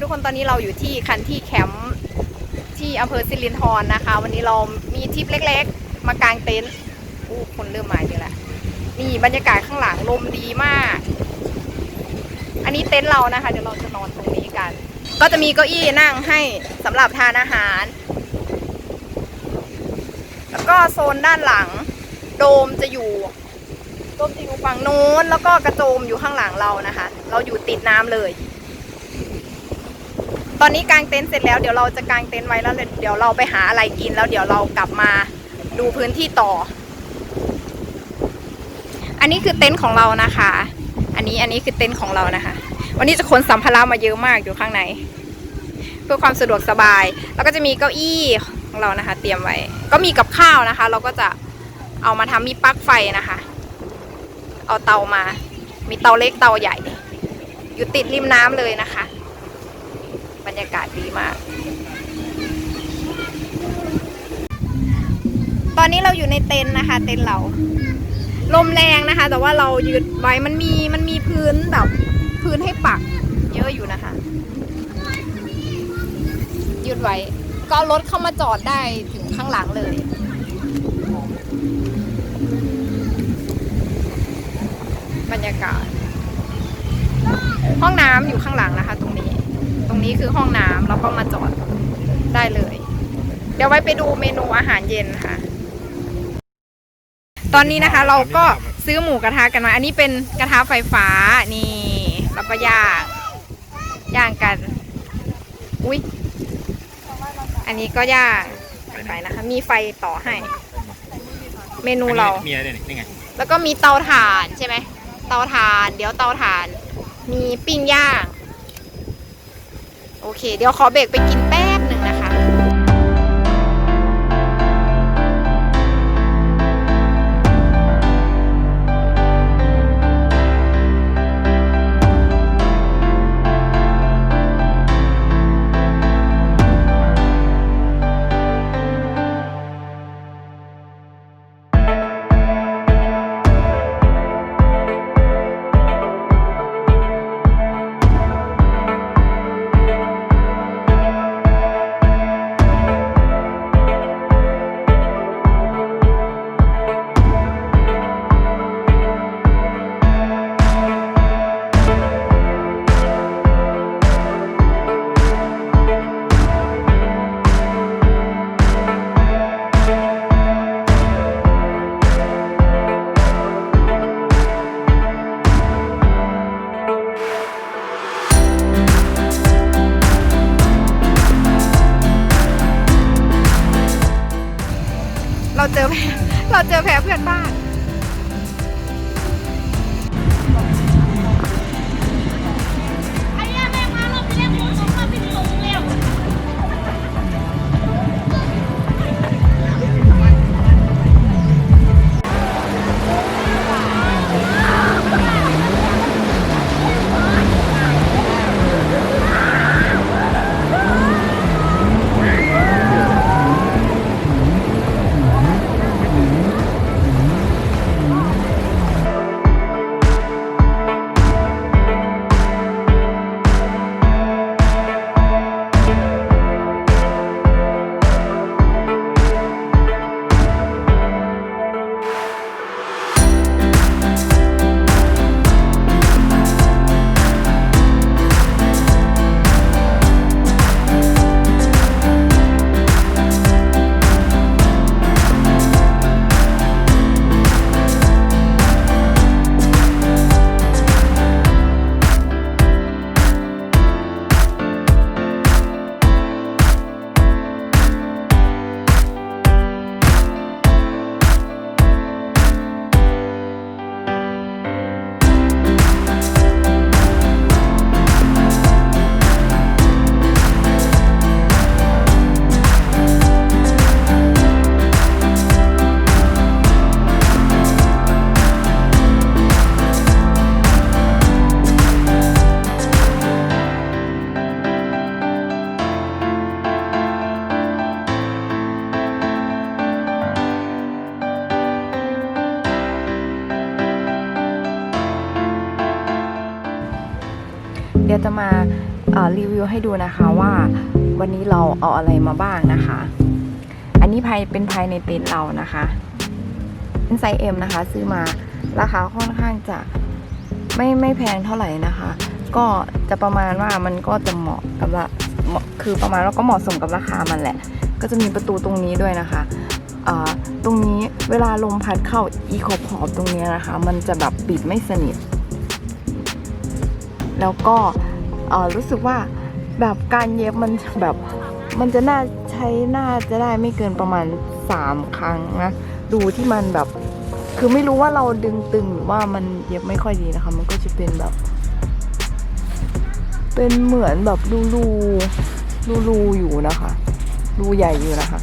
ทุกคนตอนนี้เราอยู่ที่คันที่แคมป์ที่อำเภอสิรินธรนะคะ วันนี้เรามีทริปเล็ก ๆ มากางเต็นท์อู้คนเริ่มมาเยอะแล้วนี่บรรยากาศข้างหลังลมดีมาก อันนี้เต็นท์เรานะคะ เดี๋ยวเราจะนอนตรงนี้กัน ก็จะมีเก้าอี้นั่งให้สำหรับทานอาหาร แล้วก็โซนด้านหลัง โดมจะอยู่โดมจะอยู่ฝั่งโน้น แล้วก็กระโจมอยู่ข้างหลังเรานะคะ เราอยู่ติดน้ำเลย ตอนนี้กางเต็นท์เสร็จแล้วเดี๋ยวเราจะกางเต็นท์ไว้แล้วเดี๋ยวเราไปหาอะไรกินแล้วเดี๋ยวเรากลับมาดูพื้นที่ต่อ อันนี้คือเต็นท์ของเรานะคะ อันนี้อันนี้คือเต็นท์ของเรานะคะ วันนี้จะขนสัมภาระมาเยอะมากอยู่ข้างใน เพื่อความสะดวกสบาย แล้วก็จะมีเก้าอี้ของเรานะคะ เตรียมไว้ ก็มีกับข้าวนะคะ เราก็จะเอามาทำมีปลั๊กไฟนะคะ เอาเตามา มีเตาเล็กเตาใหญ่ อยู่ติดริมน้ำเลยนะคะ บรรยากาศดีมาก ตอนนี้เราอยู่ในเต็นท์นะคะ เต็นท์เรา ลมแรงนะคะ แต่ว่าเรายืดไว้มันมีมันมีพื้นแบบพื้นให้ปัก เยอะอยู่นะคะ ยืดไว้ ก็รถเข้ามาจอดได้ถึงข้างหลังเลยบรรยากาศ ห้องน้ำอยู่ข้างหลังนะคะ นี้ตรงนี้คือห้องน้ำเราก็มาจอดได้เลย เดี๋ยวไว้ไปดูเมนูอาหารเย็นค่ะ ตอนนี้นะคะเราก็ซื้อหมูกระทะกันมา อันนี้เป็นกระทะไฟฟ้านี่แล้วก็ย่างย่างกัน อุ้ยอันนี้ก็ย่างไปนะคะ มีไฟต่อให้ เมนูเรา มีอะไรเนี่ยนี่ไง แล้วก็มีเตาถ่านใช่ไหม เตาถ่าน เดี๋ยวเตาถ่าน มีปิ้งย่าง โอเค เดี๋ยวขอเบรกไปกินแป๊บหนึ่ง เพื่อนบ้าน ให้ดูนะคะว่าวันนี้เราเอาอะไรมาบ้างนะคะ อันนี้ภายเป็นภายในเต็นท์เรานะคะเป็นไซส์ M นะคะ ซื้อมาราคาค่อนข้างจะไม่ไม่แพงเท่าไหร่นะคะ ก็จะประมาณว่ามันก็จะเหมาะกับละเหมาะคือประมาณว่าก็เหมาะสมกับราคามันแหละ ก็จะมีประตูตรงนี้ด้วยนะคะอ่าตรงนี้เวลาลมพัดเข้าอีขอบขอบตรงนี้นะคะ มันจะแบบปิดไม่สนิท แล้วก็เอ่อรู้สึกว่า แบบการเย็บมันแบบมันจะน่าใช้น่าจะได้ไม่เกินประมาณ 3 ครั้งนะ ดูที่มันแบบ คือไม่รู้ว่าเราดึงตึงหรือว่ามันเย็บไม่ค่อยดีนะคะ มันก็จะเป็นแบบ เป็นเหมือนแบบรูรูรูรูอยู่นะคะรูใหญ่อยู่นะคะ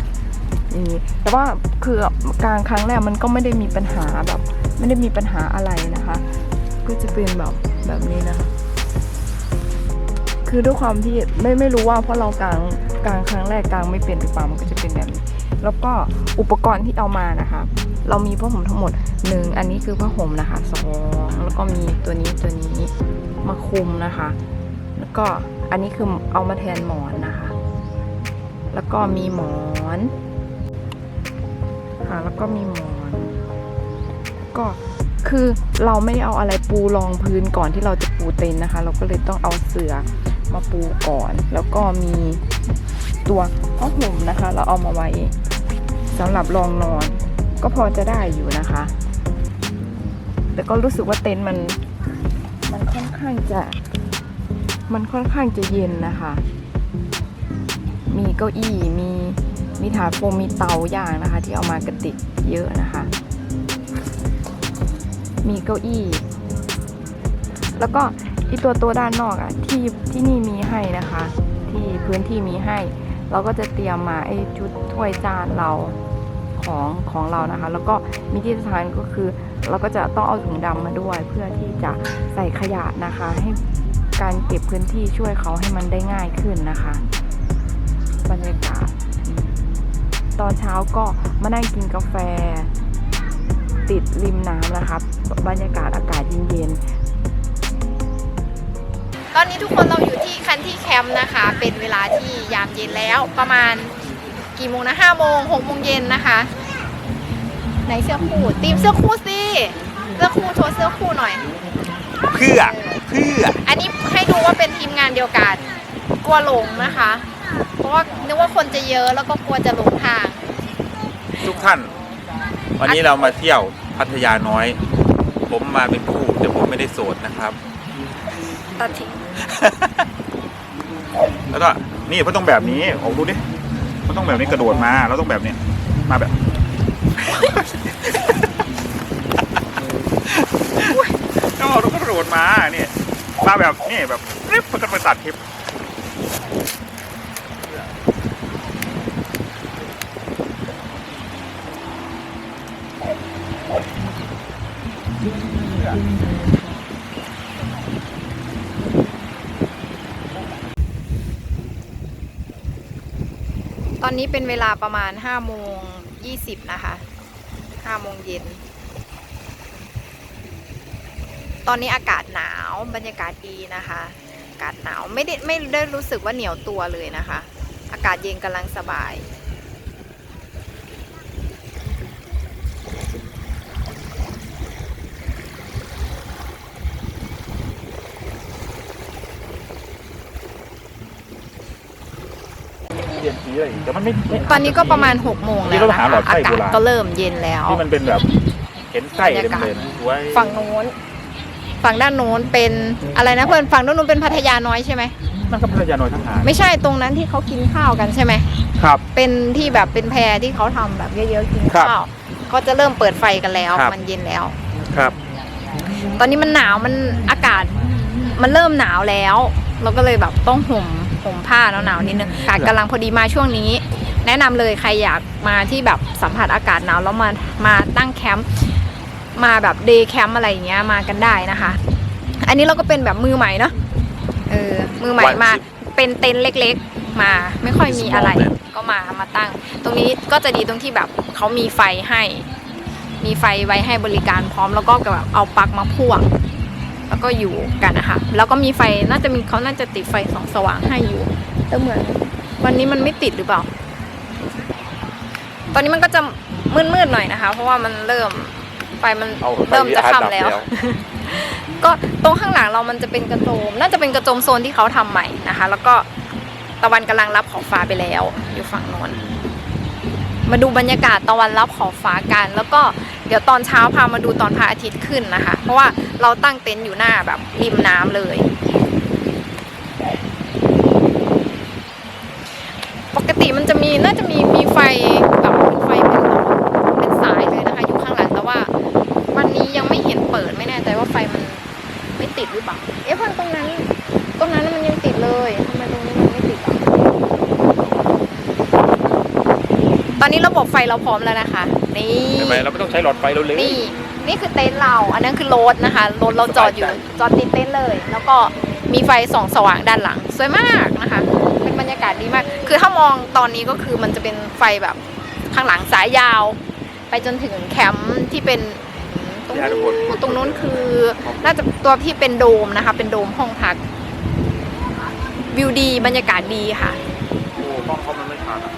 อย่างนี้แต่ว่าคือการครั้งแรกมันก็ไม่ได้มีปัญหาแบบ ไม่ได้มีปัญหาอะไรนะคะ ก็จะเป็นแบบแบบนี้นะคะ คือด้วยความที่ไม่ไม่รู้ว่าเพราะเรากลางกลางครั้งแรกกลางไม่เป็นหรือเปล่ามันก็จะเป็นแบบนี้แล้วก็อุปกรณ์ที่เอามานะคะ เรามีผ้าห่มทั้งหมดหนึ่งอันนี้คือผ้าห่มนะคะสองแล้วก็มีตัวนี้ตัวนี้มาคลุมนะคะ แล้วก็อันนี้คือเอามาแทนหมอนนะคะ แล้วก็มีหมอนค่ะแล้วก็มีหมอนก็คือเราไม่ได้เอาอะไรปูรองพื้นก่อนที่เราจะปูเต็นท์นะคะ เราก็เลยต้องเอาเสื่อ มาปูก่อน แล้วก็มีตัวผ้าห่มนะคะ เราเอามาไว้สำหรับรองนอน ก็พอจะได้อยู่นะคะ แต่ก็รู้สึกว่าเต็นท์มัน มันค่อนข้างจะ มันค่อนข้างจะเย็นนะคะ มีเก้าอี้มีมีถาดโฟมมีเตาย่างนะคะ ที่เอามากระติกเยอะนะคะ มีเก้าอี้ แล้วก็ อีตัวตัวด้านนอกอะ่ะที่ที่นี่มีให้นะคะ ที่พื้นที่มีให้ เราก็จะเตรียมมาไอ้ชุดถ้วยจานเราของของเรานะคะ แล้วก็มีที่สำคัญก็คือ เราก็จะต้องเอาถุงดำมาด้วย เพื่อที่จะใส่ขยะนะคะ ให้การเก็บพื้นที่ช่วยเขาให้มันได้ง่ายขึ้นนะคะ บรรยากาศ ตอนเช้าก็มานั่งกินกาแฟ ติดริมน้ำนะคะ บรรยากาศอากาศเย็นๆ ตอนนี้ทุกคนเราอยู่ที่คันที่แคมป์นะคะ เป็นเวลาที่ยามเย็นแล้วประมาณกี่โมงนะห้าโมงหกโมงเย็นนะคะไหนเสื้อคู่ตีมเสื้อคู่สิเสื้อคู่โชว์เสื้อคู่หน่อย เพื่อเพื่อ อันนี้ให้ดูว่าเป็นทีมงานเดียวกันกลัวหลงนะคะ เพราะว่านึกว่าคนจะเยอะแล้วก็กลัวจะหลงทาง ทุกท่าน วันนี้เรามาเที่ยวพัทยาน้อย ผมมาเป็นคู่แต่ผมไม่ได้โสดนะครับ ตัดทิ้ง แล้วก็นี่เพราะต้องแบบนี้โอ้ดูดิมันต้องแบบนี้กระโดดมาเราต้องแบบนี้มาแบบก็เราต้องกระโดดมาเนี่ยมาแบบนี่แบบริบมันไปตัดคลิปต นี้เป็นเวลาประมาณ5โมง20นะคะ5โมงเย็น ตอนนี้อากาศหนาวบรรยากาศดีนะคะ อากาศหนาวไม่ได้ไม่ได้รู้สึกว่าเหนียวตัวเลยนะคะ อากาศเย็นกำลังสบาย เรียนสีอะไรอีกแต่มันไม่ไม่ตอนนี้ก็ประมาณ6โมงนี่แล้วเรานะหาหลอคะดไฟอากาศโบราณก็เริ่มเย็นแล้ว ที่มันเป็นแบบเห็นไส้เต็มเลยสวยฝั่งโน้น ฝั่งด้านโน้นเป็นอะไรนะเพื่อนฝั่งด้านโน้นเป็นพัทยาน้อยใช่ไหมมันก็พัทยาน้อยทั้งหางไม่ใช่ตรงนั้นที่เขากินข้าวกันใช่ไหมครับ เป็นที่แบบเป็นแพรที่เขาทำแบบเยอะๆกินครับข้าวก็จะเริ่มเปิดไฟกันแล้ว ครับ มันเย็นแล้ว ครับ ตอนนี้มันหนาวมันอากาศ มันเริ่มหนาวแล้ว เราก็เลยแบบต้องห่ม ห่มผ้าหนาวๆนิดนึงอากาศกำลังพอดีมาช่วงนี้ แนะนำเลยใครอยากมาที่แบบสัมผัสอากาศหนาวแล้วมามาตั้งแคมป์มาแบบเดย์แคมป์อะไรอย่างเงี้ยมากันได้นะคะ อันนี้เราก็เป็นแบบมือใหม่เนาะเออมือใหม่มา เป็นเต็นท์เล็กๆ มาไม่ค่อยมีอะไรก็มามาตั้ง ตรงนี้ก็จะดีตรงที่แบบเขามีไฟให้ มีไฟไว้ให้บริการพร้อมแล้วก็แบบเอาปลั๊กมาพ่วงแล้ว ก็อยู่กันนะคะ แล้วก็มีไฟน่าจะมีเขาน่าจะติดไฟสองสว่างให้อยู่แต่เหมือนวันนี้มันไม่ติดหรือเปล่า ตอนนี้มันก็จะมืดๆหน่อยนะคะ เพราะว่ามันเริ่มไฟมันเอาไฟเริ่มจะอาร์ตดับค่ำแล้วแล้ว ก็ตรงข้างหลังเรามันจะเป็นกระโจม น่าจะเป็นกระโจมโซนที่เขาทำใหม่นะคะ แล้วก็ตะวันกำลังรับขอบฟ้าไปแล้ว อยู่ฝั่งโน้น มาดูบรรยากาศตะวันรับขอบฟ้ากัน แล้วก็เดี๋ยวตอนเช้าพามาดูตอนพระอาทิตย์ขึ้นนะคะ เพราะว่าเราตั้งเต็นท์อยู่หน้าแบบริมน้ำเลย ปกติมันจะมีน่าจะมีมีไฟแบบเป็นไฟเป็นเป็นสายเลยนะคะ อยู่ข้างหลังแต่ว่า วันนี้ยังไม่เห็นเปิดไม่แน่ใจว่าไฟมันไม่ติดหรือเปล่า เอ๊ะพันตรงนั้น ตรงนั้นมันยังติดเลยทำไมตรงนี้มันไม่ติดอะตอนนี้ ระบบไฟเราพร้อมแล้วนะคะ นี่ใช่ไหมเราไม่ต้องใช้หลอดไฟเราเลย นี่นี่คือเต็นท์เรา อันนั้นคือรถนะคะรถเราจอดอยู่สบายใจจอดติดเต็นท์เลย แล้วก็มีไฟส่องสว่างด้านหลัง สวยมากนะคะ เป็นบรรยากาศดีมาก คือถ้ามองตอนนี้ก็คือมันจะเป็นไฟแบบข้างหลังสายยาว ไปจนถึงแคมป์ที่เป็นตรงยาทุกคนนู้นตรงนู้นคือน่าจะตัวที่เป็นโดมนะคะ เป็นโดมห้องพัก วิวดีบรรยากาศดีค่ะโอ้ห้องเขามันไม่ขาดอะ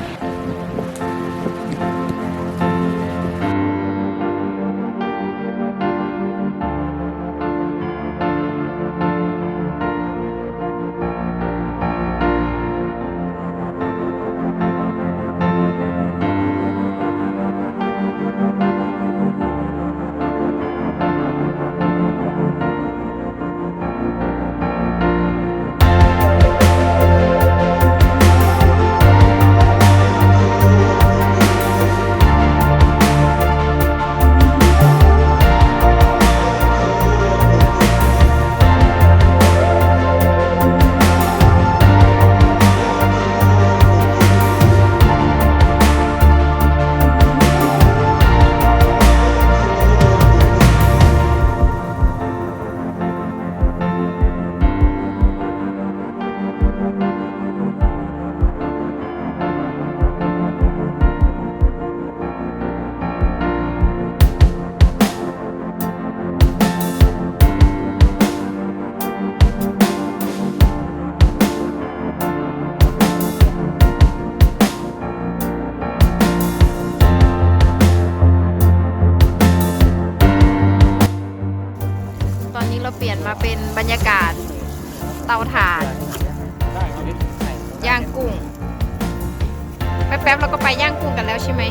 ถ่านย่างกุ้ง แป๊บๆเราก็ไปย่างกุ้งกันแล้วใช่ไหม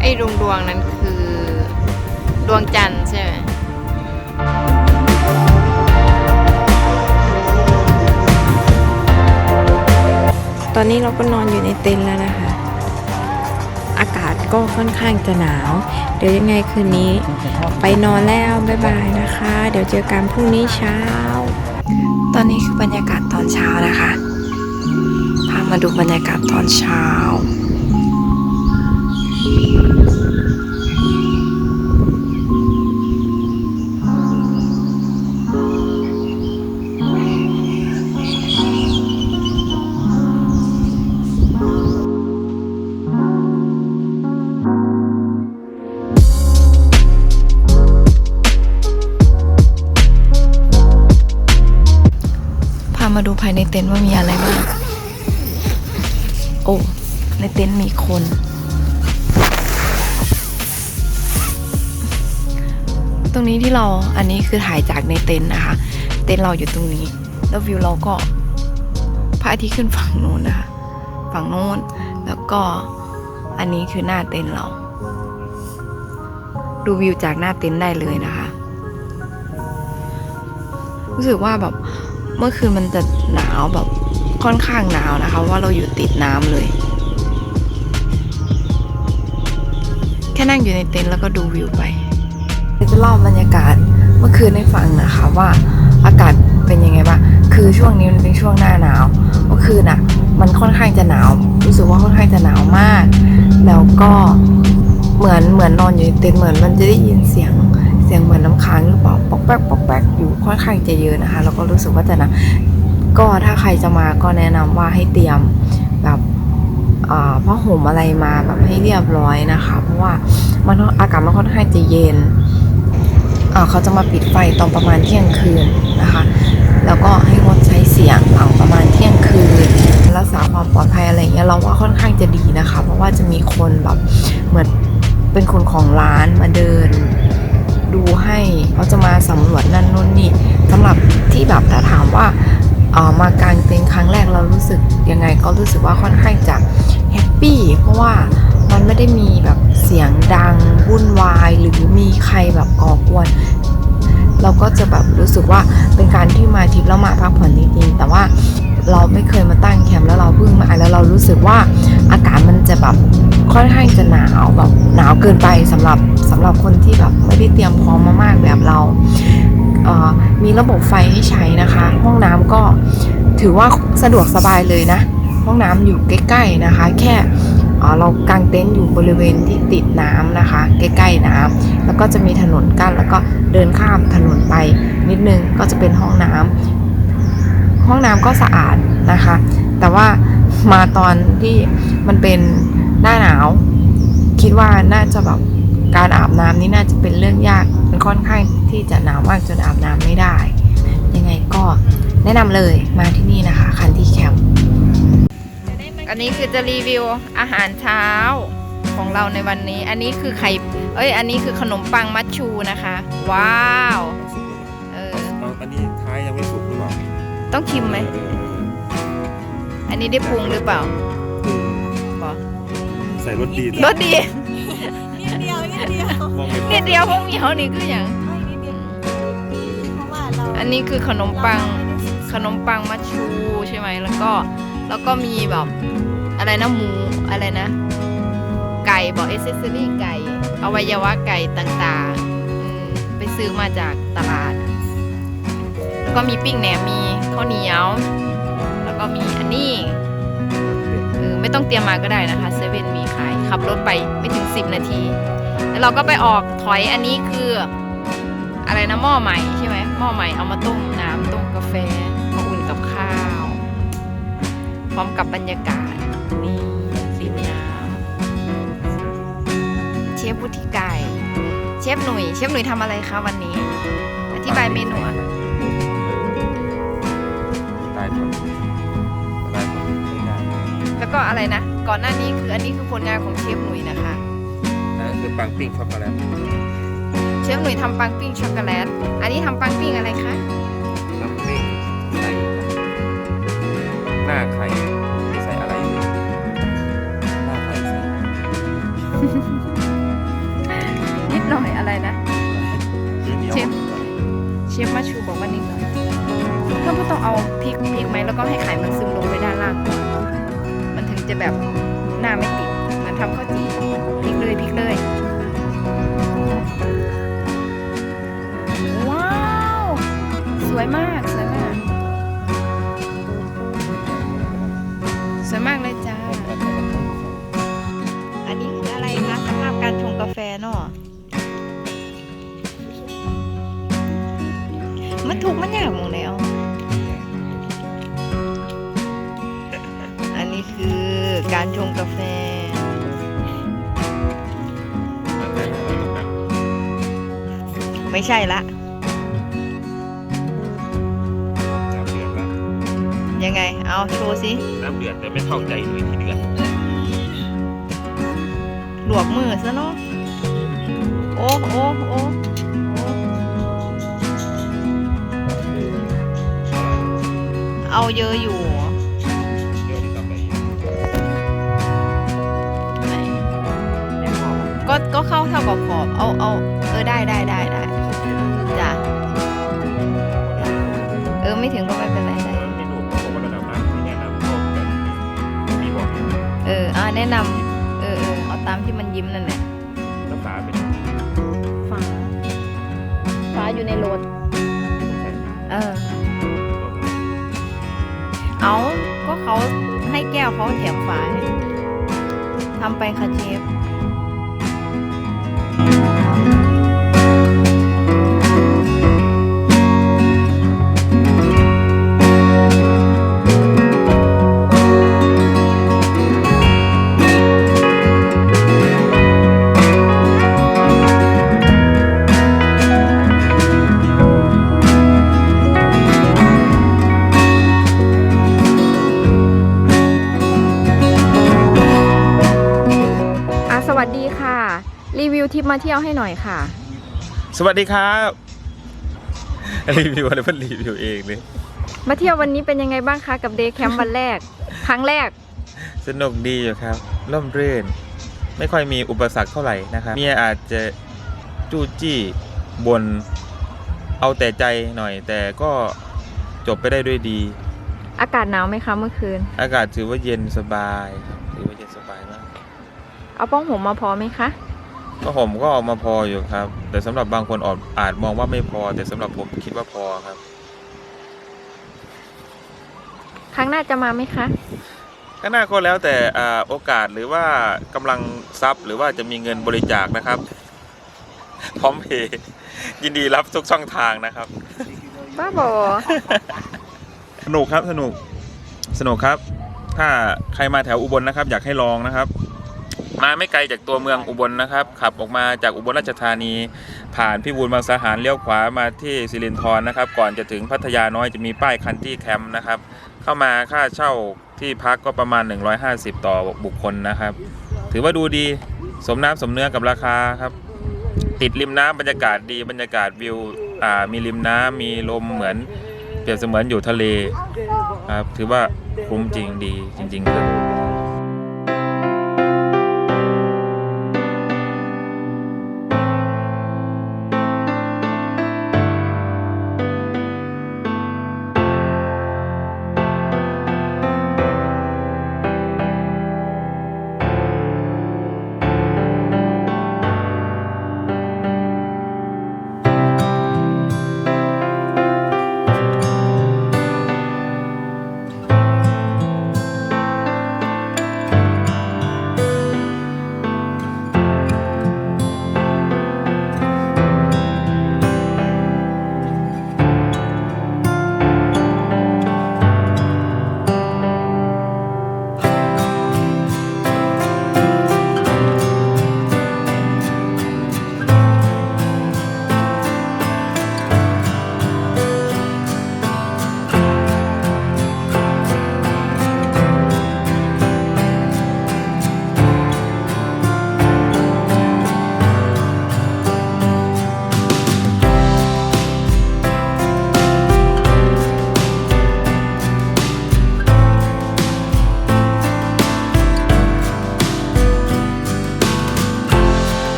ไอ้ดวงดวงนั้นคือ ดวงจันทร์ ตอนนี้เราก็นอนอยู่ในเต็นท์แล้วนะคะ อากาศก็ค่อนข้างจะหนาว เดี๋ยวยังไงคืนนี้ ไปนอนแล้วบ๊ายบายนะคะ เดี๋ยวเจอกันพรุ่งนี้เช้า ตอนนี้คือบรรยากาศตอนเช้านะคะ พามาดูบรรยากาศตอนเช้า เต็นท์ว่ามีอะไรบ้าง โอ้ ในเต็นท์มีคน ตรงนี้ที่เราอันนี้คือถ่ายจากในเต็นท์นะคะ เต็นท์เราอยู่ตรงนี้ แล้ววิวเราก็พระอาทิตย์ขึ้นฝั่งโน้นนะคะ ฝั่งโน้น แล้วก็อันนี้คือหน้าเต็นท์เรา ดูวิวจากหน้าเต็นท์ได้เลยนะคะ รู้สึกว่าแบบ เมื่อคืนมันจะหนาวแบบค่อนข้างหนาวนะคะ ว่าเราอยู่ติดน้ำเลย แค่นั่งอยู่ในเต็นท์แล้วก็ดูวิวไปจะเล่าบรรยากาศเมื่อคืนให้ฟังนะคะว่าอากาศเป็นยังไงบ้างคือช่วงนี้มันเป็นช่วงหน้าหนาวเมื่อคืนอะ มันค่อนข้างจะหนาว รู้สึกว่าค่อนข้างจะหนาวมาก แล้วก็เหมือนเหมือนนอนอยู่ในเต็นท์เหมือนมันจะได้ยินเสียงเสียงเหมือนน้ำค้างหรือเปล่าปอกแป๊กปอก แป๊กอยู่ค่อนข้างจะเยอะนะคะ แล้วก็รู้สึกว่าจะนะก็ถ้าใครจะมาก็แนะนำว่าให้เตรียมแบบผ้าห่มอะไรมาแบบให้เรียบร้อยนะคะ เพราะว่ามันอากาศมันค่อนข้างจะเย็นเขาจะมาปิดไฟตอนประมาณเที่ยงคืนนะคะ แล้วก็ให้งดใช้เสียงหลังประมาณเที่ยงคืนรักษาความปลอดภัยอะไรเงี้ยเราว่าค่อนข้างจะดีนะคะ เพราะว่าจะมีคนแบบเหมือนเป็นคนของร้านมาเดิน ดูให้เขาจะมาสำรวจนั่นนู่นนี่สำหรับที่แบบถ้าถามว่าเออมากางเต็นท์ครั้งแรกเรารู้สึกยังไงก็รู้สึกว่าค่อนข้างจะแฮปปี้เพราะว่ามันไม่ได้มีแบบเสียงดังวุ่นวาย หรือมีใครแบบก่อกวน เราก็จะแบบรู้สึกว่าเป็นการที่มาทริปแล้วมาพักผ่อนจริงๆแต่ว่าเราไม่เคยมาตั้งแคมป์แล้วเราเพิ่งมาแล้วเรารู้สึกว่า อากาศมันจะแบบค่อนข้างจะหนาวแบบหนาวเกินไปสำหรับสำหรับคนที่แบบไม่ได้เตรียมพร้อมมามากแบบเราเมีระบบไฟให้ใช้นะคะ ห้องน้ำก็ถือว่าสะดวกสบายเลยนะ ห้องน้ำอยู่ใกล้ๆนะคะ แค่เรากางเต็นท์อยู่บริเวณที่ติดน้ำนะคะ ใกล้ๆน้ำแล้วก็จะมีถนนกั้นแล้วก็เดินข้ามถนนไปนิดนึงก็จะเป็นห้องน้ำห้องน้ำก็สะอาดนะคะ แต่ว่า มาตอนที่มันเป็นหน้าหนาว คิดว่าน่าจะแบบการอาบน้ำนี่น่าจะเป็นเรื่องยากมันค่อนข้างที่จะหนาวมากจนอาบน้ำไม่ได้ ยังไงก็แนะนำเลยมาที่นี่นะคะ คันที่แคมป์อันนี้คือจะรีวิวอาหารเช้าของเราในวันนี้ อันนี้คือไข่เอ้ย อันนี้คือขนมปังมัชชูนะคะ ว้าว เออ อันนี้ท้ายยังไม่สุกหรือเปล่า ต้องชิมไหม อันนี้ได้ปรุงหรือเปล่าบอกใส่รสดีรสดีนิดเดียวนิดเดียวมองไม่นิดเดียวพวกเหมียวนี่คืออย่างไม่นิดเดียวเพราะว่าเราอันนี้คือขนมปังขนมปังมัชชูใช่ไหมแล้วก็แล้วก็มีแบบอะไรนะหมูอะไรนะ ไก่บอกเอเซสซอรี่ไก่อวัยวะไก่ต่างๆอืมไปซื้อมาจากตลาด แล้วก็มีปิ้งแหนมมีข้าวเหนียวแล้ว ก็มีอันนี้เออไม่ต้องเตรียมมาก็ได้นะคะเซเว่นมีขายขับรถไปไม่ถึง 10 นาที แล้วเราก็ไปออกถอยอันนี้คือ อะไรนะหม้อใหม่ใช่ไหมหม้อใหม่เอามาต้มน้ำต้มกาแฟมาอุ่นกับข้าว พร้อมกับบรรยากาศนี่ริมน้ำเชฟวุฒิไก่เชฟหนุ่ยเชฟหนุ่ยทำอะไรคะวันนี้ อธิบายเมนูอะตาย แล้วก็อะไรนะ ก่อนหน้านี้คืออันนี้คือผลงานของเชฟหนุ่ยนะคะ นั่นคือปังปิ้งช็อกโกแลตเชฟหนุ่ยทำปังปิ้งช็อกโกแลต อันนี้ทำปังปิ้งอะไรคะ ปังปิ้งใส่หน้าไข่ใส่อะไรอยู่หน้าไข่ใส่นิดหน่อยอะไรนะยืดเหนียวเชฟ เชฟมาชูบอกว่านิดหน่อยเพื่อนต้องเอาพริกพริกไหมแล้วก็ให้ไข่มันซึมลงไปด้านล่างก่อนมันถึง จะแบบหน้าไม่ติดเหมือนทำข้าวจี่พริกเลยพริกเลยว้าวสวยมากสวยมากสวยมากเลยจ้า อันนี้คืออะไรคะสภาพการชงกาแฟเนาะมันถูกมันยากมดารชงกาแฟ ไม่ใช่ละ น้ำเดือดละยังไง เอาโชว์สิน้ำเดือดแต่ไม่เข้าใจวิธีเดือดหลวกมือซะเนาะโอ้โอ้โอ้โอ้เอาเยอะอยู่ ก็ก็เข้าเท่ากับขอบ เอาเอาเออได้ได้ได้ได้จ้ะเออไม่ถึงก็ไม่เป็นไรได้ไม่รู้ผมว่าระดับน้ำที่แนะนำก็แบบมีบอกอยู่เอออ่าแนะนำเออเออเอาตามที่มันยิ้มนั่นแหละแล้วฝาเป็นฝาฝาอยู่ในรถใส่เออ เอาก็เขาให้แก้วเขาแถมฝาให้ทำไปค่ะเชฟ มาเที่ยวให้หน่อยค่ะ สวัสดีครับ รีวิวอะไรเพิ่นรีวิวเองเลยมาเที่ยววันนี้เป็นยังไงบ้างคะกับเดย์แคมป์วันแรก ครั้งแรก สนุกดีอยู่ครับ ร่มรื่น ไม่ค่อยมีอุปสรรคเท่าไหร่นะครับเมียอาจจะจู้จี้บนเอาแต่ใจหน่อย แต่ก็จบไปได้ด้วยดี อากาศหนาวไหมคะเมื่อคืน อากาศถือว่าเย็นสบายครับถือว่าเย็นสบายมาก เอาป้องผมมาพอไหมคะ ก็ผมก็เออกมาพออยู่ครับ แต่สำหรับบางคนออกอาจมองว่าไม่พอ แต่สำหรับผมคิดว่าพอครับ ครั้งหน้าจะมาไหมคะก็น่าก็แล้วแต่อ่าโอกาสหรือว่ากำลังทรัพย์หรือว่าจะมีเงินบริจาคนะครับ พร้อมเพย์ยินดีรับทุกช่องทางนะครับบ้าบอสนุกครับสนุกสนุกครับ ถ้าใครมาแถวอุบลนะครับ อยากให้ลองนะครับ มาไม่ไกลจากตัวเมืองอุบลนะครับ ขับออกมาจากอุบลราชธานี ผ่านพิบูลมังสาหารเลี้ยวขวามาที่สิรินธรนะครับ ก่อนจะถึงพัทยาน้อยจะมีป้ายคันที่แคมป์นะครับ เข้ามาค่าเช่าที่พักก็ประมาณ 150 ต่อบุคคลนะครับ ถือว่าดูดีสมน้ำสมเนื้อกับราคาครับ ติดริมน้ำบรรยากาศดีบรรยากาศวิวมีริมน้ำมีลมเหมือนเปรียบเสมือนอยู่ทะเลครับถือว่าคุ้มจริงดีจริง ๆ ครับ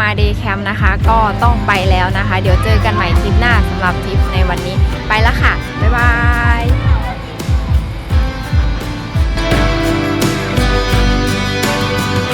มาเดย์แคมป์นะคะ ก็ต้องไปแล้วนะคะ เดี๋ยวเจอกันใหม่ทริปหน้าสำหรับทริปในวันนี้ไปแล้วค่ะ